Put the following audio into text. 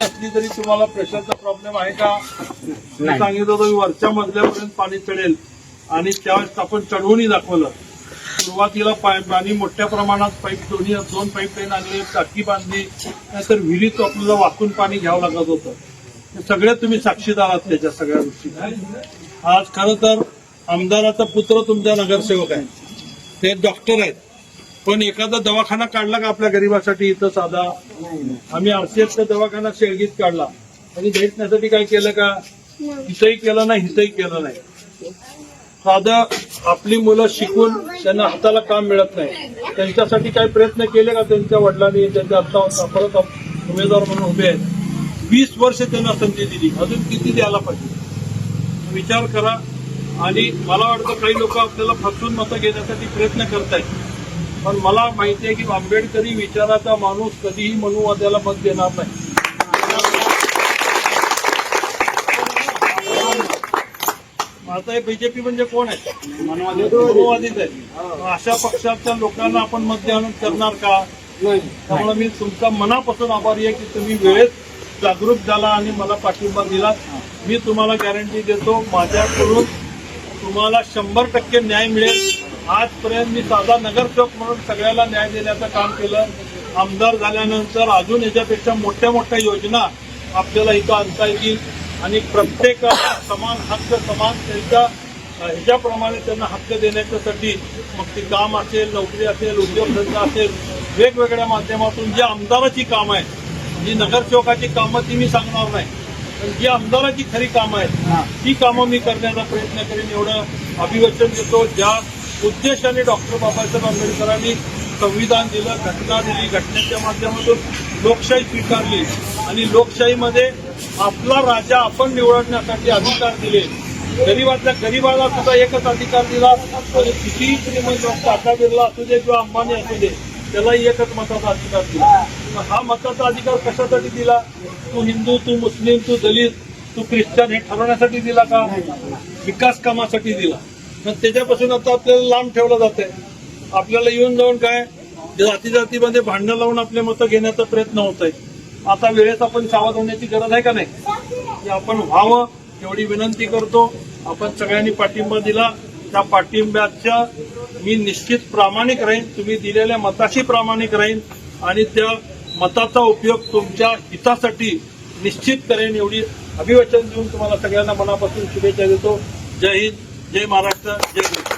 असली तरी तुम्हाला प्रेशरचा प्रॉब्लेम आहे का? मी सांगितलं होतं की वरच्या मजल्यापर्यंत पाणी चढेल. आणि त्यावेळेस आपण चढवूनही दाखवलं. सुरुवातीला पाय- पाणी मोठ्या प्रमाणात पाईप दोन्ही दोन पाईपलाईन आणले टाकी बांधली. नाहीतर विहिरीत आपल्याला वाकून पाणी घ्यावं लागत होतं. हे सगळे तुम्ही साक्षीदार आहात त्याच्या सगळ्या गोष्टी. आज खरं तर आमदाराचा पुत्र तुमचा नगरसेवक आहे. ते डॉक्टर आहेत. पण एखादा दवाखाना काढला का आपल्या गरिबासाठी इथं साधा? आम्ही आरसीएफचा दवाखाना शेळगीत काढला. आणि भेटण्यासाठी काय केलं का? इथंही केलं नाही इथंही केलं नाही. साधं आपली मुलं शिकून त्यांना हाताला काम मिळत नाही. त्यांच्यासाठी काही प्रयत्न केले का त्यांच्या वडिलांनी त्यांच्या आता परत उमेदवार म्हणून उभे आहेत? वीस वर्ष त्यांना संधी दिली. अजून किती द्यायला पाहिजे? विचार करा. आणि मला वाटतं काही लोक आपल्याला फसवून मतं घेण्यासाठी प्रयत्न करतायत. पण मला माहिती आहे की आंबेडकरी विचाराचा माणूस कधीही मनुवाद्याला मत देणार नाही. आता हे बीजेपी म्हणजे कोण आहे? मनुवादीच आहे. अशा पक्षाच्या लोकांना आपण मत करणार का? त्यामुळे मी तुमचा मनापासून आभारी आहे की तुम्ही वेळेत जागरूक झाला आणि मला पाठिंबा दिला मी तुम्हाला गॅरंटी देतो माझ्याकडून तुम्हाला शंभर टक्के न्याय मिळेल. आजपर्यंत मी साधा नगरसेवक म्हणून सगळ्याला न्याय देण्याचं काम केलं. आमदार झाल्यानंतर अजून याच्यापेक्षा मोठ्या मोठ्या योजना आपल्याला इथं आणता येतील. आणि प्रत्येकाला समान हक्क समान त्यांच्या ह्याच्याप्रमाणे त्यांना हक्क देण्याच्यासाठी मग ते काम असेल नोकरी असेल उद्योगधंदा असेल वेगवेगळ्या माध्यमातून जी आमदाराची कामं आहेत जी नगरसेवकाची कामं ती मी सांगणार नाही. पण जी आमदाराची खरी कामं आहेत ती कामं मी करण्याचा प्रयत्न करेन एवढं अभिवचन देतो. ज्या उद्देशाने डॉक्टर बाबासाहेब आंबेडकरांनी संविधान दिलं घटना दिली घटनेच्या माध्यमातून लोकशाही स्वीकारली आणि लोकशाहीमध्ये आपला राजा आपण निवडण्यासाठी अधिकार दिले. गरीबातल्या गरीबाला सुद्धा एकच अधिकार दिला आणि कितीही श्रीमंत लोक टाटा बिर्ला असू दे किंवा अंबानी असू दे त्यालाही एकच मताचा अधिकार दिला. हा मताचा अधिकार कशासाठी दिला? तू हिंदू तू मुस्लिम तू दलित तू ख्रिश्चन हे ठरवण्यासाठी दिला का? विकास कामासाठी दिला. त्याच्यापासून आता आपल्याला लांब ठेवलं जात आहे आपल्याला येऊन जाऊन काय जाती जातीमध्ये भांडणं लावून आपले मतं घेण्याचा प्रयत्न होत आहे आता वेळेस आपण सावध होण्याची गरज आहे का नाही? आपण व्हावं एवढी विनंती करतो. आपण सगळ्यांनी पाठिंबा दिला. त्या पाठिंब्याच्या मी निश्चित प्रामाणिक राहीन. तुम्ही दिलेल्या मताशी प्रामाणिक राहीन. आणि त्या मताचा उपयोग तुमच्या हितासाठी निश्चित करेन एवढी अभिवचन देऊन तुम्हाला सगळ्यांना मनापासून शुभेच्छा देतो. जय हिंद. जय महाराष्ट्र जय गुरु.